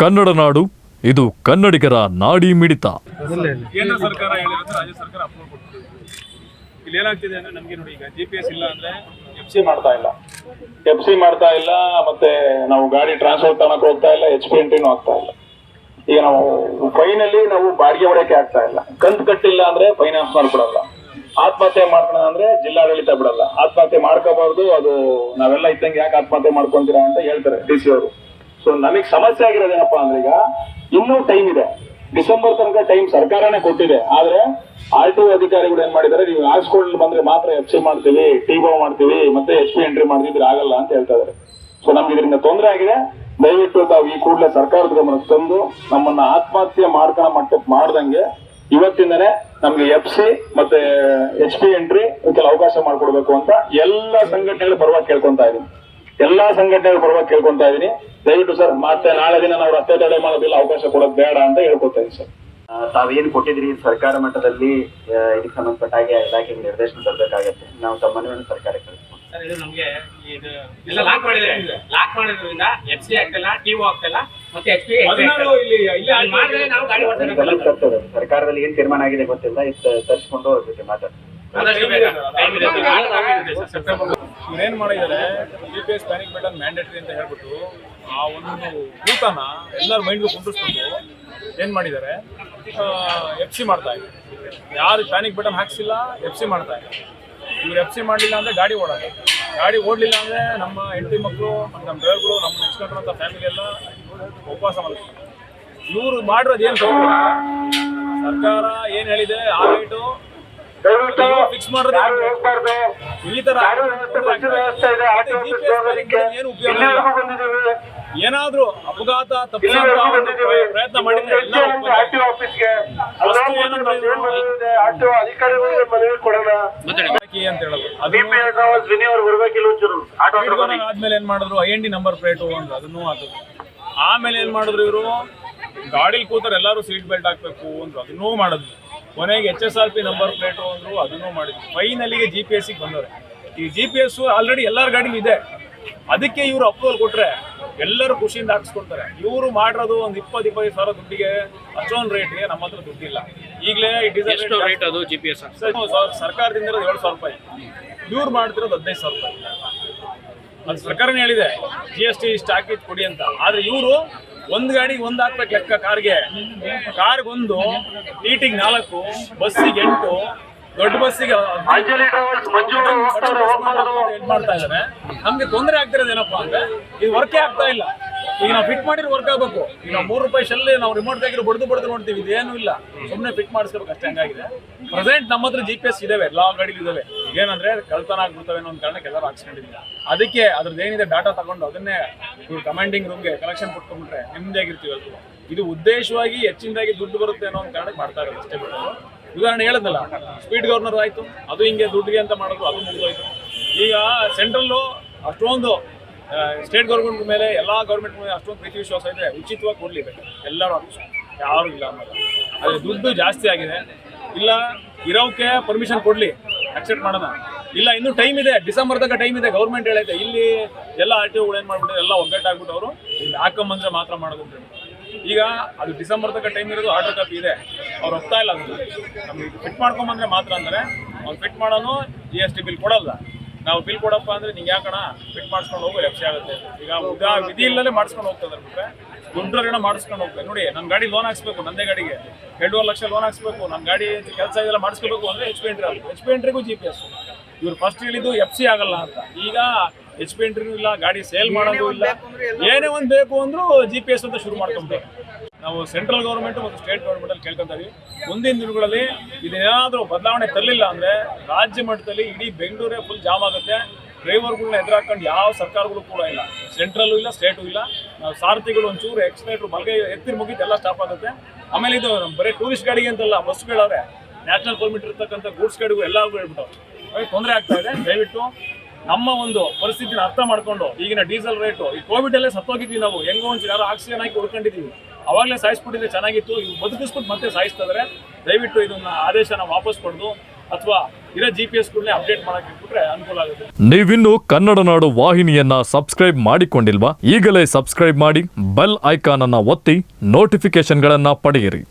ಕನ್ನಡ ನಾಡು, ಇದು ಕನ್ನಡಿಗರ ನಾಡಿ ಮಿಡಿತ. ರಾಜ್ಯ ಸರ್ಕಾರ ನಮ್ಗೆ ನೋಡಿ ಈಗ ಜಿ ಇಲ್ಲ ಅಂದ್ರೆ ಎಫ್ ಸಿ ಮಾಡ್ತಾ ಇಲ್ಲ. ಎಫ್ ಮಾಡ್ತಾ ಇಲ್ಲ, ಮತ್ತೆ ನಾವು ಗಾಡಿ ಟ್ರಾನ್ಸ್ಫರ್ ತನಕ ಹೋಗ್ತಾ ಇಲ್ಲ ಎಚ್ ಪಿ ಎಂಟ್ರಿನೂ ಆಗ್ತಾ ಇಲ್ಲ. ಈಗ ನಾವು ಫೈನಲ್ಲಿ ನಾವು ಬಾಡಿಗೆ ಹೊಡೆಯಕ್ಕೆ ಆಗ್ತಾ ಇಲ್ಲ. ಕಂತು ಕಟ್ಟಿಲ್ಲ ಅಂದ್ರೆ ಫೈನಾನ್ಸ್ ಮಾಡ್ಕೊಡಲ್ಲ ಆತ್ಮಹತ್ಯೆ ಮಾಡ್ಕೊಳ್ಳೋಣ ಅಂದ್ರೆ ಜಿಲ್ಲಾಡಳಿತ ಬಿಡಲ್ಲ. ಆತ್ಮಹತ್ಯೆ ಮಾಡ್ಕೋಬಾರ್ದು, ಅದು ನಾವೆಲ್ಲ ಇದ್ದಂಗೆ ಯಾಕೆ ಆತ್ಮಹತ್ಯೆ ಮಾಡ್ಕೊಂತೀರಾ ಅಂತ ಹೇಳ್ತಾರೆ ಡಿ ಸಿ ಅವರು. ಸೊ ನಮಗೆ ಸಮಸ್ಯೆ ಆಗಿರೋದೇನಪ್ಪಾ ಅಂದ್ರೆ ಈಗ ಇನ್ನೂ ಟೈಮ್ ಇದೆ. ಡಿಸೆಂಬರ್ ತನಕ ಟೈಮ್ ಸರ್ಕಾರನೇ ಕೊಟ್ಟಿದೆ. ಆದ್ರೆ ಆರ್ ಟಿ ಅಧಿಕಾರಿಗಳು ಏನ್ ಮಾಡಿದ್ದಾರೆ, ನೀವು ಹಾಸ್ಪಿಟಲ್ ಬಂದ್ರೆ ಮಾತ್ರ ಎಫ್ ಸಿ ಮಾಡ್ತೀವಿ ಟಿ ಬೋ ಮಾಡ್ತೀವಿ, ಮತ್ತೆ ಎಚ್ ಪಿ ಎಂಟ್ರಿ ಮಾಡಿದ್ರೆ ಆಗಲ್ಲ ಅಂತ ಹೇಳ್ತಾ ಇದಾರೆ. ಸೊ ನಮ್ಗೆ ಇದರಿಂದ ತೊಂದರೆ ಆಗಿದೆ. ದಯವಿಟ್ಟು ತಾವು ಈ ಕೂಡಲೇ ಸರ್ಕಾರದ ಗಮನಕ್ಕೆ ತಂದು ನಮ್ಮನ್ನ ಆತ್ಮಹತ್ಯೆ ಮಾಡ್ಕೊಳ್ಳೋ ಮಟ್ಟ ಮಾಡ್ದಂಗೆ ಇವತ್ತಿಂದನೇ ನಮ್ಗೆ ಎಫ್ ಸಿ ಮತ್ತೆ ಎಚ್ ಪಿ ಎಂಟ್ರಿ ಅವಕಾಶ ಮಾಡ್ಕೊಡ್ಬೇಕು ಅಂತ ಎಲ್ಲ ಸಂಘಟನೆಗಳು ಪರವಾಗಿ ಕೇಳ್ಕೊಂತ ಇದೀನಿ ಎಲ್ಲಾ ಸಂಘಟನೆಗಳ ಪರವಾಗಿ ಕೇಳ್ಕೊಂತಾ ಇದೀನಿ. ದಯವಿಟ್ಟು ಸರ್ ಮತ್ತೆ ನಾಳೆ ದಿನ ನಾವು ರಸ್ತೆ ತಡೆ ಮಾಡೋದಿಲ್ಲ ಅವಕಾಶ ಕೊಡೋದು ಬೇಡ ಅಂತ ಹೇಳ್ಕೊತಾ ಇದೀನಿ ಸರ್. ತಾವೇನ್ ಕೊಟ್ಟಿದ್ರಿ ಸರ್ಕಾರ ಮಟ್ಟದಲ್ಲಿ ಇದಕ್ಕೆ ಸಂಬಂಧಪಟ್ಟ ಹಾಗೆ ಇಲಾಖೆಗೆ ನಿರ್ದೇಶನ ತರಬೇಕಾಗತ್ತೆ. ನಾವು ತಮ್ಮ ಮನವಿಯನ್ನು ಸರ್ಕಾರಕ್ಕೆ ಕಳಿಸ್ಕೊಡ್ತೀವಿ ಸರ್ ಇದು ನಮ್ಗೆ ಇದು ಎಲ್ಲ ಲಾಕ್ ಮಾಡಿದ್ರೆ ಲಾಕ್ ಮಾಡಿದ್ರಿಂದ ಎಫ್ ಸಿ ಆಗ್ತಿಲ್ಲ ಟಿಒ ಆಗ್ತಿಲ್ಲ ಮತ್ತೆ ಎಚ್ ಪಿ ಇಲ್ಲಿ ಇಲ್ಲೇ ಮಾಡಿದ್ರೆ ನಾವು ಗಾಡಿ ಅದನ್ನ ಸರ್ಕಾರದಲ್ಲಿ ಏನ್ ತೀರ್ಮಾನ ಆಗಿದೆ ಗೊತ್ತಿಲ್ಲ. ಇದು ತರಿಸ್ಕೊಂಡು ಅವ್ರ ಜೊತೆ ಮಾತಾಡ್ತೀವಿ. ಇವ್ರೇನ್ ಮಾಡಿದ್ದಾರೆ G P S panic button mandatory ಅಂತ ಹೇಳ್ಬಿಟ್ಟು ಆ ಒಂದು ಊಟನ ಎಲ್ಲರ ಮೈಂಡ್ಗೂ ಕುಂಡಿಸ್ಬಿಟ್ಟು ಏನ್ ಮಾಡಿದ್ದಾರೆ ಎಫ್ ಸಿ ಮಾಡ್ತಾ ಇದ್ದಾರೆ. ಯಾರು ಪ್ಯಾನಿಕ್ ಬಟನ್ ಹಾಕ್ಸಿಲ್ಲ ಎಫ್ ಸಿ ಮಾಡ್ತಾ ಇದ್ದಾರೆ. ಇವ್ರು ಎಫ್ ಸಿ ಮಾಡಲಿಲ್ಲ ಅಂದ್ರೆ ಗಾಡಿ ಓಡಲ್ಲ ಗಾಡಿ ಓಡಲಿಲ್ಲ ಅಂದ್ರೆ ನಮ್ಮ ಹೆಂಡತಿ ಮಕ್ಕಳು ನಮ್ಮ ಡ್ರೈವರ್ಗಳು ನಮ್ಮ ನೆಚ್ಕೊಂಡಿರೋಂಥ ಫ್ಯಾಮಿಲಿ ಎಲ್ಲ ಉಪವಾಸ ಮಾಡ್ತಾರೆ. ಇವರು ಮಾಡಿರೋದು ಏನು ಸರ್ಕಾರ ಏನು ಹೇಳಿದೆ, ಆ ರೇಟು ಫಿಕ್ಸ್ ಈ ತರ ಏನು ಉಪಯೋಗ ಇಲ್ಲ. ಏನಾದ್ರೂ ಅಪಘಾತ ತಪ್ಪಿಸುವಂತ ಪ್ರಯತ್ನ ಮಾಡಿದ್ರೆ ಅಂತ ಹೇಳೋದು. ಅದು ಆದ್ಮೇಲೆ ಏನ್ ಮಾಡಿದ್ರು? I N D number plate ಅಂತ ಅದನ್ನು ಹಾಕಿದ್ರು ಆಮೇಲೆ ಏನ್ ಮಾಡಿದ್ರು ಇವರು? ಗಾಡಿಲಿ ಕೂತರೆ ಎಲ್ಲರೂ ಸೀಟ್ ಬೆಲ್ಟ್ ಹಾಕ್ಬೇಕು ಅಂದ್ರು. ಅದನ್ನೂ ಮಾಡಿದ್ರು ಕೊನೆಗೆ H S R P number plate ಅಂದ್ರು ಅದನ್ನು ಮಾಡಿದ್ರು. ಫೈನಲಿಗೆ ಜಿ ಪಿ ಎಸ್ ಬಂದವ್ರೆ. ಈ ಜಿ ಪಿ ಎಸ್ ಆಲ್ರೆಡಿ ಎಲ್ಲರ ಗಾಡಿಲಿ ಇದೆ. ಅದಕ್ಕೆ ಇವರು ಅಪ್ರೂವಲ್ ಕೊಟ್ರೆ ಎಲ್ಲರೂ ಖುಷಿಯಿಂದ ಹಾಕ್ಸ್ಕೊಡ್ತಾರೆ ಇವರು ಮಾಡಿರೋದು ಒಂದು ಇಪ್ಪತ್ತು ಇಪ್ಪತ್ತೈದು ಸಾವಿರ ದುಡ್ಡಿಗೆ ಅಷ್ಟೊಂದು ರೇಟ್ಗೆ ನಮ್ಮ ಹತ್ರ ದುಡ್ಡಿಲ್ಲ. ಈಗಲೇ ಡೀಸೆಲ್ ರೇಟ್ ಅದು ಜಿ ಪಿ ಎಸ್ ಸರ್ಕಾರದಿಂದ ಇರೋದು ಏಳು ಸಾವಿರ ರೂಪಾಯಿ. ಇವ್ರು ಮಾಡ್ತಿರೋದು ಹದಿನೈದು ಸಾವಿರ ರೂಪಾಯಿ. ಅದು ಸರ್ಕಾರನೇ ಹೇಳಿದೆ ಜಿ ಎಸ್ ಟಿ ಇಷ್ಟು ಹಾಕಿ ಕೊಡಿ ಅಂತ. ಆದ್ರೆ ಇವರು ಒಂದ್ ಗಾಡಿಗೆ ಒಂದ್ ಹಾಕ್ಬೇಕು ಲೆಕ್ಕ ಕಾರ್ಗೆ. ಕಾರ್ಗೆ ಒಂದು ಟಿಟಿಗೆ ನಾಲ್ಕು ಬಸ್ಸಿಗೆ ಎಂಟು ದೊಡ್ಡ ಬಸ್ಸಿಗೆ ಮಾಡ್ತಾ ಇದಾರೆ ನಮ್ಗೆ ತೊಂದರೆ ಆಗ್ತಿರೋದು ಏನಪ್ಪಾ ಅಂದ್ರೆ ಇದು ವರ್ಕೇ ಆಗ್ತಾ ಇಲ್ಲ. ಈಗ ನಾವು ಫಿಟ್ ಮಾಡಿರೋ ವರ್ಕ್ ಆಗ್ಬೇಕು. ಈಗ ನಾವು ಮೂರು ರೂಪಾಯಿ ಶೆಲ್ ನಾವು ರಿಮೋಟ್ ತೆಗಿರೋ ಬಡ್ದು ಬಡ್ದು ನೋಡ್ತೀವಿ ಇದೇನು ಇಲ್ಲ. ಸುಮ್ಮನೆ ಫಿಟ್ ಮಾಡಿಸ್ಕೋಬೇಕು ಅಷ್ಟೇ ಹಂಗಾಗಿದೆ. ಪ್ರೆಸೆಂಟ್ ನಮ್ಮ ಹತ್ರ ಜಿ ಪಿ ಎಸ್ ಇದಾವೆ ಎಲ್ಲಾ ಗಾಡಿಗಳು ಇದಾವೆ. ಏನಂದ್ರೆ ಕಳ್ತನ ಆಗ್ಬಿಡ್ತವೆ ಅನ್ನೋ ಕಾರಣಕ್ಕೆ ಎಲ್ಲರೂ ಹಾಕ್ಸ್ಕೊಂಡಿದ್ದೀವಿ. ಅದಕ್ಕೆ ಅದ್ರದ್ದು ಏನಿದೆ ಡಾಟಾ ತಗೊಂಡು ಅದನ್ನೇ ಕಮಾಂಡಿಂಗ್ ರೂಮ್ಗೆ ಕಲೆಕ್ಷನ್ ಕೊಟ್ಕೊಂಡ್ಬಿಟ್ರೆ ನೆಮ್ಮದಿಯಾಗಿರ್ತೀವಿ ಅದು ಇದು ಉದ್ದೇಶವಾಗಿ ಹೆಚ್ಚಿನದಾಗಿ ದುಡ್ಡು ಬರುತ್ತೆ ಅನ್ನೋ ಕಾರಣಕ್ಕೆ ಮಾಡ್ತಾ ಇರೋದು ಅಷ್ಟೇ ಬಿಟ್ಟು. ಉದಾಹರಣೆ ಹೇಳಿದ್ನಲ್ಲ ಸ್ಪೀಡ್ ಗವರ್ನರ್ ಆಯಿತು, ಅದು ಹಿಂಗೆ ದುಡ್ಡಿಗೆ ಅಂತ ಮಾಡೋದು ಅದು ಮುಗಿದೋಯ್ತು. ಈಗ ಸೆಂಟ್ರಲ್ಲು ಅಷ್ಟೊಂದು ಸ್ಟೇಟ್ ಗೌರ್ಮೆಂಟ್ ಮೇಲೆ ಎಲ್ಲ ಗೌರ್ಮೆಂಟ್ ಮೇಲೆ ಅಷ್ಟೊಂದು ಪ್ರೀತಿ ವಿಶ್ವಾಸ ಇದೆ ಉಚಿತವಾಗಿ ಕೊಡ್ಲೇಬೇಕು ಎಲ್ಲರೂ ಯಾರು ಇಲ್ಲ ಅನ್ನೋದು. ಅದೇ ದುಡ್ಡು ಜಾಸ್ತಿ ಆಗಿದೆ. ಇಲ್ಲ ಇರೋಕ್ಕೆ ಪರ್ಮಿಷನ್ ಕೊಡ್ಲಿ. ಅಕ್ಸೆಪ್ಟ್ ಮಾಡೋಣ. ಇಲ್ಲ, ಇನ್ನು ಟೈಮ್ ಇದೆ. ಡಿಸೆಂಬರ್ ತನಕ ಟೈಮ್ ಇದೆ. ಗೌರ್ಮೆಂಟ್ ಹೇಳೈತೆ. ಇಲ್ಲಿ ಎಲ್ಲ ಆರ್ ಟಿ ಏನು ಮಾಡ್ಬಿಟ್ಟು ಎಲ್ಲ ಒಗ್ಗಟ್ಟಾಗ್ಬಿಟ್ಟು ಅವರು ಹಾಕೊಂಬಂದ್ರೆ ಮಾತ್ರ ಮಾಡೋದು ಈಗ ಅದು ಡಿಸೆಂಬರ್ ತನಕ ಟೈಮ್ ಇರೋದು ಆರ್ಡರ್ ಕಾಪಿ ಇದೆ. ಅವ್ರು ಹೋಗ್ತಾ ಇಲ್ಲ ಅದು. ನಮ್ಗೆ ಫಿಟ್ ಮಾಡ್ಕೊಂಬಂದ್ರೆ ಮಾತ್ರ ಅಂದರೆ, ಅವ್ರು ಫಿಟ್ ಮಾಡೋನು ಜಿ ಎಸ್ ಟಿ ಬಿಲ್ ಕೊಡಲ್ಲ. ನಾವು ಬಿಲ್ ಕೊಡಪ್ಪ ಅಂದ್ರೆ, ನಿಂಗೆ ಯಾಕಣ? ಫಿಟ್ ಮಾಡಿಸ್ಕೊಂಡು ಹೋಗೋ ಲಕ್ಷ ಆಗುತ್ತೆ. ಈಗ ಉದಾ ವಿಧಿ ಇಲ್ಲದೆ ಮಾಡಿಸ್ಕೊಂಡು ಹೋಗ್ತದೆ ಬಿಟ್ರೆ ದುಡ್ಡರೇನೋ ಮಾಡಿಸ್ಕೊಂಡು ಹೋಗ್ಬೇಕು. ನೋಡಿ ನನ್ನ ಗಾಡಿ ಲೋನ್ ಹಾಕ್ಸ್ಬೇಕು ನಂದೇ ಗಾಡಿಗೆ. ಎರಡೂವರೆ ಲಕ್ಷ ಲೋನ್ ಹಾಕ್ಸ್ಬೇಕು ನನ್ನ ಗಾಡಿ ಕೆಲಸ ಇದೆಲ್ಲ ಮಾಡಿಸ್ಕೋಬೇಕು ಅಂದ್ರೆ ಎಚ್ ಪಿ ಎಂಟ್ರಿ ಆಗುತ್ತೆ ಎಚ್ ಪಿ ಎಂಟ್ರಿಗೂ ಜಿ ಪಿ ಎಸ್ ಇವ್ರು ಫಸ್ಟ್ ಹೇಳಿದ್ದು ಎಫ್ ಸಿ ಆಗಲ್ಲ ಅಂತ. ಈಗ ಎಚ್ ಪಿ ಎಂಟ್ರಿನೂ ಇಲ್ಲ ಗಾಡಿ ಸೇಲ್ ಮಾಡೋದು ಇಲ್ಲ. ಏನೇ ಒಂದು ಬೇಕು ಅಂದರೂ ಜಿ ಪಿ ಎಸ್ ಅಂತ ಶುರು ಮಾಡ್ಕೊಬೇಕು ನಾವು ಸೆಂಟ್ರಲ್ ಗೌರ್ಮೆಂಟ್ ಮತ್ತು ಸ್ಟೇಟ್ ಗೌರ್ಮೆಂಟ್ ಅಲ್ಲಿ ಕೇಳ್ಕೊಂತ ಇದೀವಿ. ಮುಂದಿನ ದಿನಗಳಲ್ಲಿ ಇದೇನಾದರೂ ಬದಲಾವಣೆ ತರಲಿಲ್ಲ ಅಂದ್ರೆ ರಾಜ್ಯ ಮಟ್ಟದಲ್ಲಿ ಇಡೀ ಬೆಂಗಳೂರೇ ಫುಲ್ ಜಾಮ್ ಆಗುತ್ತೆ. ಡ್ರೈವರ್ಗಳನ್ನ ಎದುರಾಕೊಂಡು ಯಾವ ಸರ್ಕಾರಗಳು ಕೂಡ ಇಲ್ಲ. ಸೆಂಟ್ರಲ್ಲೂ ಇಲ್ಲ, ಸ್ಟೇಟು ಇಲ್ಲ. ಸಾರಥಿಗಳು ಒಂಚೂರು ಎಕ್ಸ್ಲೇಟ್ರು ಮಲ್ಗೆ ಎತ್ತಿರ ಮುಗಿತು ಎಲ್ಲ ಸ್ಟಾಪ್ ಆಗುತ್ತೆ. ಆಮೇಲೆ ಇದು ಬರೀ ಟೂರಿಸ್ಟ್ ಗಾಡಿಗೆ ಅಂತಲ್ಲ ಬಸ್ಗಳವ್ರೆ ನ್ಯಾಷನಲ್ ಪರ್ಮಿಟ್ ಇರ್ತಕ್ಕಂಥ ಗೂಡ್ಸ್ ಗಾಡಿಗೂ ಎಲ್ಲ ಹೇಳ್ಬಿಟ್ಟು. ತೊಂದರೆ ಆಗ್ತಾ ಇದೆ. ದಯವಿಟ್ಟು ನಮ್ಮ ಒಂದು ಪರಿಸ್ಥಿತಿನ ಅರ್ಥ ಮಾಡ್ಕೊಂಡು ಈಗಿನ ಡೀಸೆಲ್ ರೇಟು ಈ ಕೋವಿಡ್ ಅಲ್ಲೇ ಸತ್ತೋಗಿದ್ವಿ ನಾವು. ಹೆಂಗೋ ಒಂಚೂರು ಯಾರೋ ಆಕ್ಸಿಜನ್ ಹಾಕಿ ಉಳ್ಕೊಂಡಿದ್ದೀವಿ ಅವಾಗಲೇ ಸಾಯಿಸ್ಬಿಟ್ಟಿದ್ರೆ ಚೆನ್ನಾಗಿತ್ತು. ಇವು ಬದುಕಿಸ್ಬಿಟ್ಟು ಮತ್ತೆ ಸಾಯಿಸ್ತಾ ಇದ್ದಾರೆ ದಯವಿಟ್ಟು ಇದನ್ನ ಆದೇಶನ ವಾಪಸ್ ಪಡೆದು ಅಥವಾ ಇರೋ ಜಿ ಪಿ ಎಸ್ಗಳನ್ನೇ ಅಪ್ಡೇಟ್ ಮಾಡಕ್ಕೆ ಇಟ್ಬಿಟ್ರೆ ಅನುಕೂಲ ಆಗುತ್ತೆ. ನೀವಿನ್ನು ಕನ್ನಡ ನಾಡು ವಾಹಿನಿಯನ್ನ ಸಬ್ಸ್ಕ್ರೈಬ್ ಮಾಡಿಕೊಂಡಿಲ್ವಾ? ಈಗಲೇ ಸಬ್ಸ್ಕ್ರೈಬ್ ಮಾಡಿ ಬೆಲ್ ಐಕಾನ್ ಅನ್ನ ಒತ್ತಿ ನೋಟಿಫಿಕೇಶನ್ಗಳನ್ನ ಪಡೆಯಿರಿ.